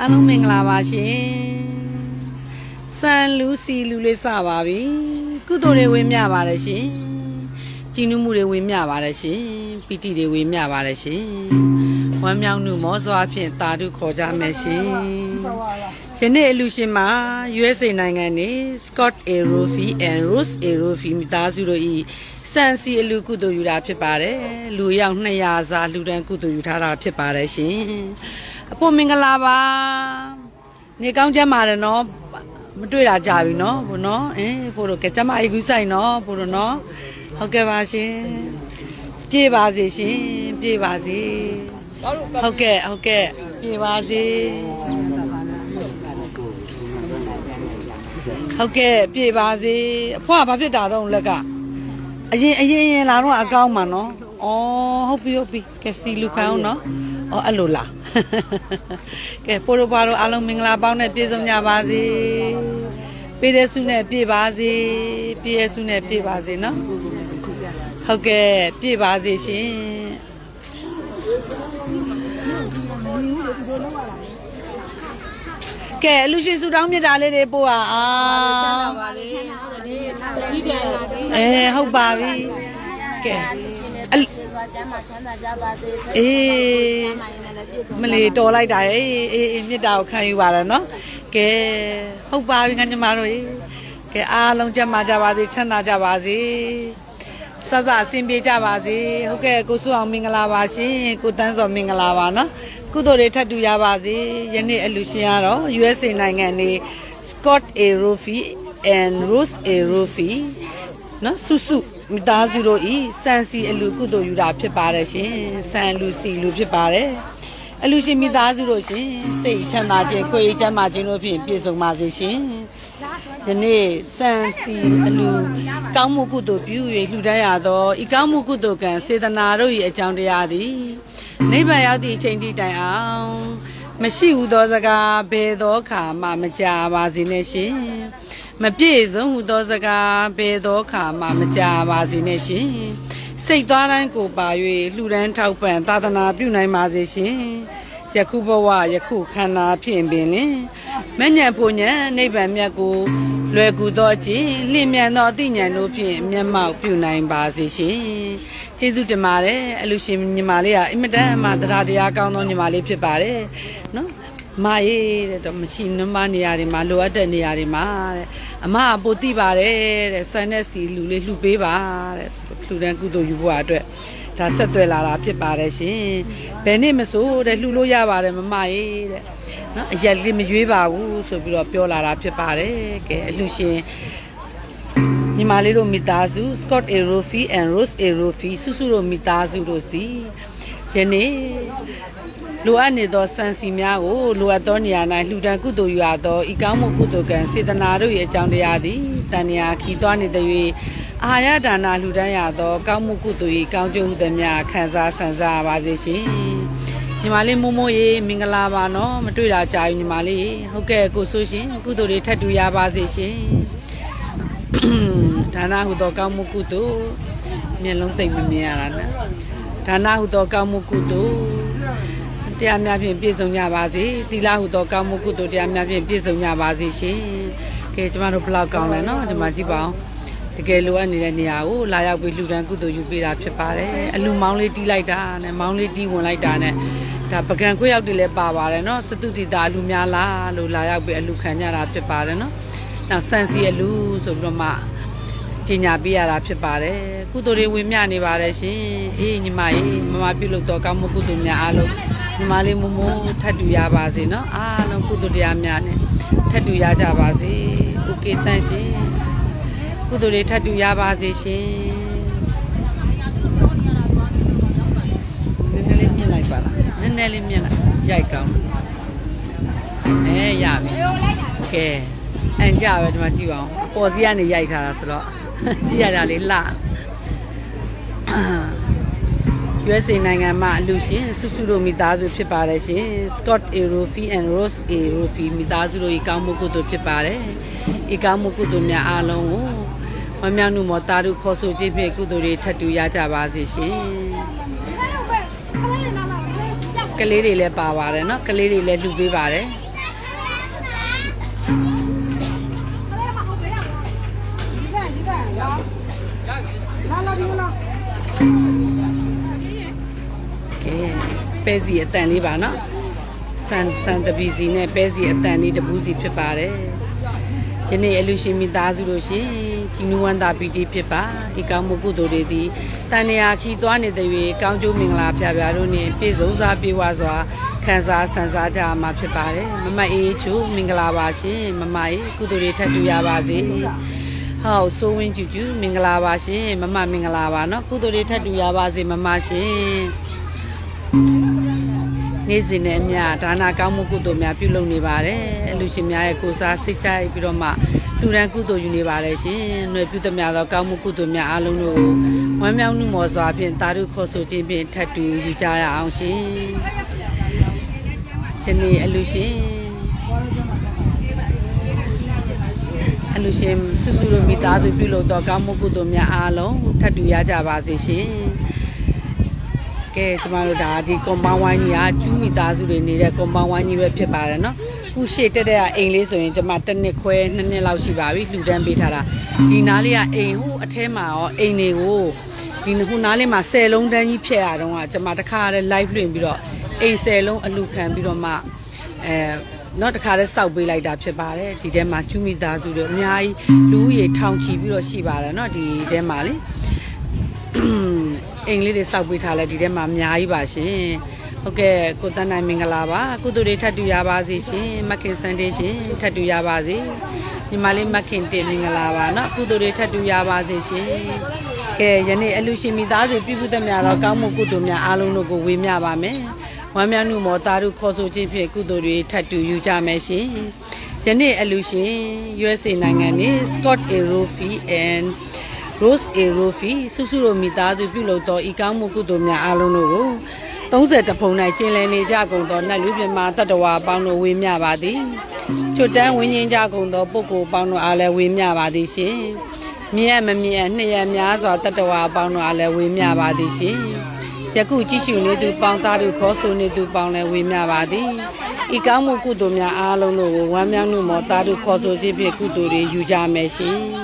အားလုံးမင်္ဂလာပါရှင်စံလူစီလူလေးစပါပြီကုသိုလ်တွေဝင်မြပါတယ်ရှင်ကြည်နူးမှုတွေဝင်မြပါတယ်ရှင်ပီတိတွေဝင်မြပါတယ်ရှင်ဝမ်းမြောက်မှုမောစွာဖြင့်တာဓုခေါ်ကြမယ်ရှင်ယနေ့အလူရှင်မှာ USA နိုင်ငံနေ Scott Aerofi and Rose Aerofi မိသားစုတို့ဤစံစီအလူကုသိုလ်ယူတာဖြစ်ပါတယ်လူရောက်200စာလူတန်းကုသိုလ်ယူထားတာဖြစ်ပါတယ်ရှင် အဖို့မင်္ဂလာပါနေကောင်းကြမှာတယ်နော်မတွေ့တာကြာပြီနော်ဘုနော်အင်းဖို့တို့ကကြမအေကူးဆိုင်နော်ဘုတို့နော်ဟုတ်ကဲ့ပါရှင်ပြေပါစေရှင်ပြေပါစေဟုတ်ကဲ့ဟုတ်ကဲ့ပြေပါစေဟုတ်ကဲ့ပြေပါစေအဖွားဘာဖြစ်တာတော့လက်ကအရင်အရင်အရင်လာတော့အကောင်းမှာနော်ဩဟုတ်ပြီဟုတ်ပြီကဲစီလူခံအောင်နော်ဩအဲ့လိုလား ကဲပို့တော့ပါတော့အားလုံးမင်္ဂလာပေါင်းနဲ့ပြည့်စုံကြပါစေပြည့်တဲ့စုနဲ့ပြည့်ပါစေပြည့်ရဲ့စုနဲ့ပြည့်ပါစေနော်ဟုတ်ကဲ့ပြည့်ပါစေရှင်ကဲအလူရှင်စုတောင်းမြတ်တာလေးတွေပို့อ่ะအာပြီးတယ်အဲဟုတ်ပါပြီကဲအလူသွား ကျမ်းမှာချမ်းသာကြပါစေ။အေးမိုင်းနဲ့လည်းပြည့်စုံမလီတော်လိုက်တာအေးအေးအေးမြစ်တာကိုခံယူပါတော့နော်ကဲဟုတ်ပါပြီငါညီမတို့ရေကဲအားလုံးကြက်မှာကြပါစေချမ်းသာကြပါစေစစအဆင်ပြေကြပါစေဟုတ်ကဲ့ကိုစုအောင်မင်္ဂလာပါရှင်ကိုတန်းစော်မင်္ဂလာပါနော်ကုသိုလ်တွေထပ်တူရပါစေယနေ့အလူရှင်ကတော့ USA နိုင်ငံနေ Scott Aerofi and Rose Aerofi နော်စုစု မိသားစုတို့ဤစံစီအလူကုသိုလ်ယူတာဖြစ်ပါတယ်ရှင်စံလူစီလူဖြစ်ပါတယ်အလူရှင်မိသားစုတို့ရှင်စိတ်ချမ်းသာခြင်းကိုယ်ရေးချမ်းသာခြင်းတို့ဖြင့်ပြည့်စုံပါစေရှင်ယနေ့စံစီအလူကောင်းမှုကုသိုလ်ပြု၍လှူဒန်းရသောဤကောင်းမှုကုသိုလ်ကံစေတနာတို့၏အကြောင်းတရားသည်နိဗ္ဗာန်ရောက်သည့်အချိန်ထိတိုင်အောင်မရှိဟုသောစကားဘယ်သောအခါမှမကြာပါစေနဲ့ရှင် မပြည့်စုံဟူသောစကားဘယ်သောခါမှမကြာပါစေနဲ့ရှင်စိတ်သွားတိုင်းကိုပါ၍လှူဒန်းထောက်ပံ့သာသနာပြုနိုင်ပါစေရှင်ယခုဘဝယခုခန္ဓာဖြင့်ပင်လင်မညံဖို့ညံနိဗ္ဗာန်မြတ်ကိုလွယ်ကူသောအခြင်းလင့်မြန်သောအသိဉာဏ်တို့ဖြင့်မျက်မှောက်ပြုနိုင်ပါစေရှင်ကျေးဇူးတင်ပါတယ်အလူရှင်ညီမလေးကအင်မတန်မှတရားတရားကောင်းသောညီမလေးဖြစ်ပါတယ်နော် မရေးတဲ့တော့မရှိနမနေရာတွေမှာလိုအပ်တဲ့နေရာတွေမှာတဲ့အမအပိုတိပါတယ်တဲ့ဆန်တဲ့စီလူလေးလှူပေးပါတဲ့လှူဒန်းကုသိုလ်ယူဖို့အတွက်ဒါဆက်သွယ်လာတာဖြစ်ပါတယ်ရှင်ဘယ်နေ့မဆိုတဲ့လှူလို့ရပါတယ်မမရေးတဲ့နော်အရက်လေးမရွေးပါဘူးဆိုပြီးတော့ပြောလာတာဖြစ်ပါတယ်ကဲအလှူရှင်ညီမလေးတို့မိသားစု Scott Aerofi and Rose Aerofi စုစုတို့မိသားစုတို့စီယနေ့ လိုအပ်နေသောစံစီများကိုလိုအပ်သောနေရာ၌လှူဒန်းကုသိုလ်ယူရသောဤကောင်းမှုကုသိုလ်ကံစေတနာတို့၏အကြောင်းတရားသည်တန်ရာခီသွားနေသည်၍အာဟာရဒါနာလှူဒန်းရသော ကောင်းမှုကုသိုလ်၏ကောင်းကျိုးဟုသည်များခံစားဆန်စားပါစေရှင်ညီမလေးမိုးမိုးရေမင်္ဂလာပါနော်မတွေ့တာကြာပြီညီမလေးဟုတ်ကဲ့ကိုဆိုရှင်ကုသိုလ်တွေထပ်တူရပါစေရှင်ဒါနဟုသောကောင်းမှုကုသိုလ်မျက်လုံးသိမ့်မမြင်ရတာနဲ့ဒါနဟုသောကောင်းမှုကုသိုလ် တရားများဖြင့်ပြည့်စုံကြပါစေသီလဟုသောကောင်းမှုကုသိုလ်တရားများဖြင့်ပြည့်စုံကြပါစေရှင်ကဲကျမတို့ဘလောက်ကောင်းလဲနော်ဒီမှာကြည့်ပါအောင်တကယ်လိုအပ်နေတဲ့နေရာကိုလာရောက်ပြီးလှူဒန်းကုသိုလ်ယူပေးတာဖြစ်ပါတယ်အလူမောင်းလေးတီးလိုက်တာနဲ့မောင်းလေးတီးဝင်လိုက်တာနဲ့ဒါပကံခွေရောက်တွေလည်းပါပါတယ်နော်စတုတိတာအလူများလားလို့လာရောက်ပြီးအလူခံကြတာဖြစ်ပါတယ်နော်နောက်ဆန်စီအလူဆိုပြီးတော့မှကြီးညာပေးရတာဖြစ်ပါတယ်ကုသိုလ်တွေဝင်မြနေပါတယ်ရှင်အေးညီမကြီးမမပြုလုပ်တော့ကောင်းမှုကုသိုလ်များအားလုံး ညီမလေးမမိုးထပ်တူရပါစေနော်အားလုံးကုသိုလ်တရားများနဲ့ထပ်တူရကြပါစေโอเคတန့်ရှင်ကုသိုလ်တွေထပ်တူရပါစေရှင်နည်းနည်းလေးမြင်လိုက်ပါလားနည်းနည်းလေးမြင်လိုက်ရိုက်ကောင်းအဲရပြီကဲအန်ကြပဲဒီမှာကြည့်ပါအောင်အပေါ်စီးကနေရိုက်ထားတာဆိုတော့ ကြည့်ရတာလေးလှ USA နိုင်ငံမှာအလူရှင်စုစုတို့မိသားစုဖြစ်ပါတယ်ရှင် Scott Aerofi and Rose Aerofi မိသားစုတို့ဤကောင်းမှုကုသိုလ်ဖြစ်ပါတယ်ဤကောင်းမှုကုသိုလ်များအားလုံးကိုမမြောက်မှုမောတာတို့ခေါ်ဆိုခြင်းဖြင့်ကုသိုလ်တွေထပ်တူရကြပါစေရှင်ကလေးတွေလည်းပါပါတယ်เนาะကလေးတွေလည်းလှူပေးပါတယ် ပဲစီအတန်လေးပါနော်ဆန်ဆန်တပီစီနဲ့ပဲစီအတန်လေးတပူးစီဖြစ်ပါတယ်ယနေ့အလူရှင်မိသားစုတို့ရှင်ကြီးနူဝန္တာပီတီဖြစ်ပါဒီကောင်းမှုကုသိုလ်တွေသည်တန်ရာခီသွားနေတဲ့၍ကောင်းကျိုးမင်္ဂလာဖျားဖျားတို့နှင့်ပြည့်စုံစွာပြေဝစွာခံစားဆန်စားကြမှာဖြစ်ပါတယ်မမအေးချိုမင်္ဂလာပါရှင်မမအေးကုသိုလ်တွေထပ်တူရပါစေ ဟောဆိုးဝင်းကျူကျူမင်္ဂလာပါရှင်မမမင်္ဂလာပါเนาะကုသိုလ်တွေထပ်တူရပါစေမမရှင် နေ့စဉ်နဲ့အမျှဒါနာကောင်းမှုကုသိုလ်များပြုလုပ်နေပါတယ်အလူရှင်များရဲ့ကိုယ်စားစိတ်ချပြီးတော့မှလူရန်ကုသိုလ်ယူနေပါတယ်ရှင်ຫນွေပြုသမျှသောကောင်းမှုကုသိုလ်များအားလုံးတို့ကိုဝမ်းမြောက်မှုမော်စွာဖြင့်တာရုခေါ်ဆိုခြင်းဖြင့်ထပ်တူယူကြရအောင်ရှင်ရှင်နေ့အလူရှင်အလူရှင်စုစုတို့မိသားစုပြုလုပ်တော့ကောင်းမှုကုသိုလ်များအားလုံးထပ်တူရကြပါစေရှင်။ ကဲကျမတို့ဒါဒီ compound wine ကြီးကကျူးမိသားစုတွေနေတဲ့ compound wine ကြီးပဲဖြစ်ပါတယ်နော်ခုရှေ့တက်တဲ့အိမ်လေးဆိုရင်ကျမတစ်နှစ်ခွဲနှစ်နှစ်လောက်ရှိပါပြီလှူဒန်းပေးထားတာဒီနားလေးကအိမ်ဟိုအထဲမှာရောအိမ်တွေကိုဒီဟိုနားလေးမှာ10လုံးတန်းကြီးဖြည့်ရတော့ကကျမတစ်ခါတည်း live လွှင့်ပြီးတော့အိမ်10လုံးအလူခံပြီးတော့မှအဲနော်တခါတည်းစောက်ပေးလိုက်တာဖြစ်ပါတယ်ဒီထဲမှာကျူးမိသားစုတွေအများကြီးလူဦးရေထောင်ချီပြီးတော့ရှိပါတယ်နော်ဒီထဲမှာလေ အင်္ဂလိပ်တွေစောက်ပေးထားလဲဒီထဲမှာအများကြီးပါရှင်ဟုတ်ကဲ့ကိုတန်းနိုင်မင်္ဂလာပါကုသိုလ်တွေထပ်တူရပါစေရှင်မက်ခင်စန်ဒေးရှင်ထပ်တူရပါစေညီမလေးမက်ခင်တင်မင်္ဂလာပါเนาะကုသိုလ်တွေထပ်တူရပါစေရှင်ကဲယနေ့အလူရှင်မိသားစုပြုပြုသမျှတော့ကောင်းမှုကုသိုလ်များအားလုံးတို့ကိုဝေမျှပါမယ်ဝမ်းမြောက်မှုမောတာတို့ခေါ်ဆိုခြင်းဖြင့်ကုသိုလ်တွေထပ်တူယူကြမယ်ရှင်ယနေ့အလူရှင် USA နိုင်ငံနေ Scott Aerofi and Rose A Rofi စုစုတို့မိသားစုပြုလုပ်သောဤကောင်းမှုကုသိုလ်များအားလုံးတို့ကို30တဖုံ၌ကျင်လည်နေကြကုန်သောနတ်လူပြမတတ္တဝါအပေါင်းတို့ဝေမျှပါသည်ချွတ်တန်းဝင်းချင်းကြကုန်သောပုဂ္ဂိုလ်အပေါင်းတို့အားလည်းဝေမျှပါသည်ရှင်မြတ်မမြတ်နှစ်ရများစွာတတ္တဝါအပေါင်းတို့အားလည်းဝေမျှပါသည်ရှင်ယခုကြည့်ရှုနေသူပေါင်းသားတို့ခေါ်ဆိုနေသူပေါင်းလည်းဝေမျှပါသည်ဤကောင်းမှုကုသိုလ်များအားလုံးတို့ကိုဝမ်းမြောက်မှုမောသားတို့ခေါ်ဆိုခြင်းဖြင့်ကုသိုလ်တွေယူကြမယ်ရှင်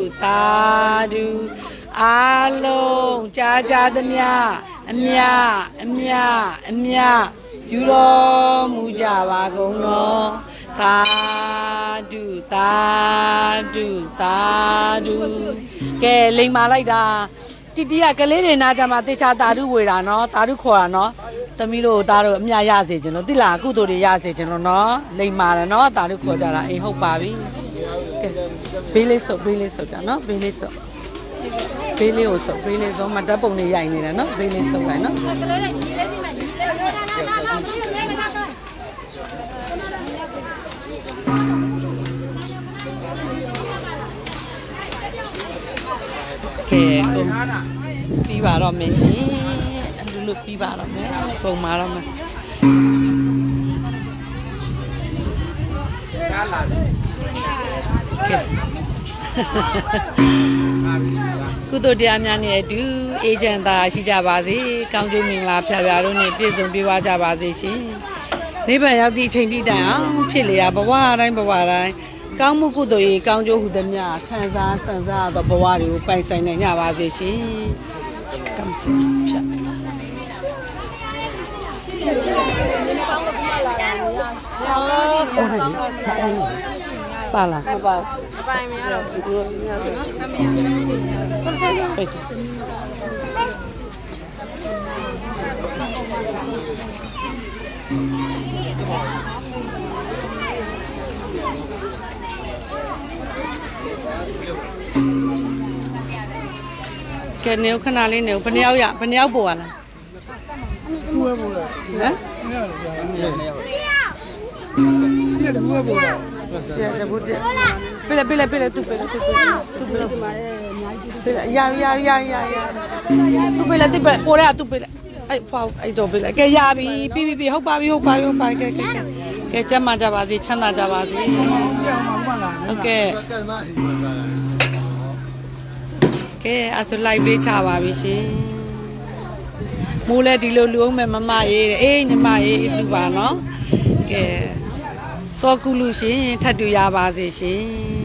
သာဓုအာလုံးကြာကြာသမျှအမြအမြအမြယူတော်မူကြပါကုန်တော်သာဓုသာဓုသာဓုကဲလိမ်မာလိုက်တာတိတိကကလေးတွေနာကြမှာတေချာတာဓုဝေတာနော်တာဓုခေါ်တာနော်သမီးတို့သားတို့အမြရစေခြင်းလို့တိလာကုသိုလ်တွေရစေခြင်းလို့နော်လိမ်မာတယ်နော်တာဓုခေါ်ကြတာအိမ်ဟုတ်ပါပြီကဲ ဘေးလေးစုပ်ဘေးလေးစုပ်ကြနော်ဘေးလေးစုပ်ဘေးလေးကိုစုပ်ဘေးလေးစုပ်မတက်ပုံလေးရိုက်နေတယ်နော်ဘေးလေးစုပ်လိုက်နော်ကဲကုန်ပြီးပါတော့မယ်ရှင်အလူလူပြီးပါတော့မယ်ပုံမာတော့မယ်ကဲ ကုသိုလ်တရားများနဲ့အတူအေဂျင့်သာရှိကြပါစေ။ကောင်းကျိုးမင်္ဂလာဖျားဖျားတို့နဲ့ပြည့်စုံပြေဝကြပါစေရှင်။နိဗ္ဗာန်ရောက်သည့်အချိန်ထိတိုင်အောင်ဖြစ်လျာဘဝတိုင်းဘဝတိုင်းကောင်းမှုကုသိုလ်ရေးကောင်းကျိုးဟူသည်များခံစားဆန်စားသောဘဝတွေကိုပိုင်ဆိုင်နိုင်ကြပါစေရှင်။ကောင်းချီးဖြတ်ပါလားပါအပိုင်များတော့ဒီလိုမျိုးနော်အမေပိတ်ကဲ Pala. Peki. Cái nếu khăn nào lên nếu phần nhau dạ, phần nhau bùa là. Bùa bùa. Hả? Bùa bùa. Bùa bùa. ဆရာတဘုတ်ပြပြလေပြလေပြလေသူပြလေသူပြလေသူပြလေဒီမှာလည်းအများပေးလိုက်ရရရရရသူပေးလိုက်သူပေးပေါ်ရသူပေးလိုက်အဲ့ဖောက်အဲ့တော့ပေးလိုက်ကဲရပြီပြီပြီပြီဟုတ်ပါပြီဟုတ်ပါပြီဟုတ်ပါပြီကဲကဲကဲကဲကျမ်းမာကြပါစေချမ်းသာကြပါစေဟုတ်ကဲ့ကဲအဲ့ဆို live လေးချပါပြီရှင်မိုးလဲဒီလိုလူအောင်မဲ့မမရေးတဲ့အေးညီမရေးလူပါနော်ကဲ စောကုလူရှင်ထပ်တူရပါစေရှင်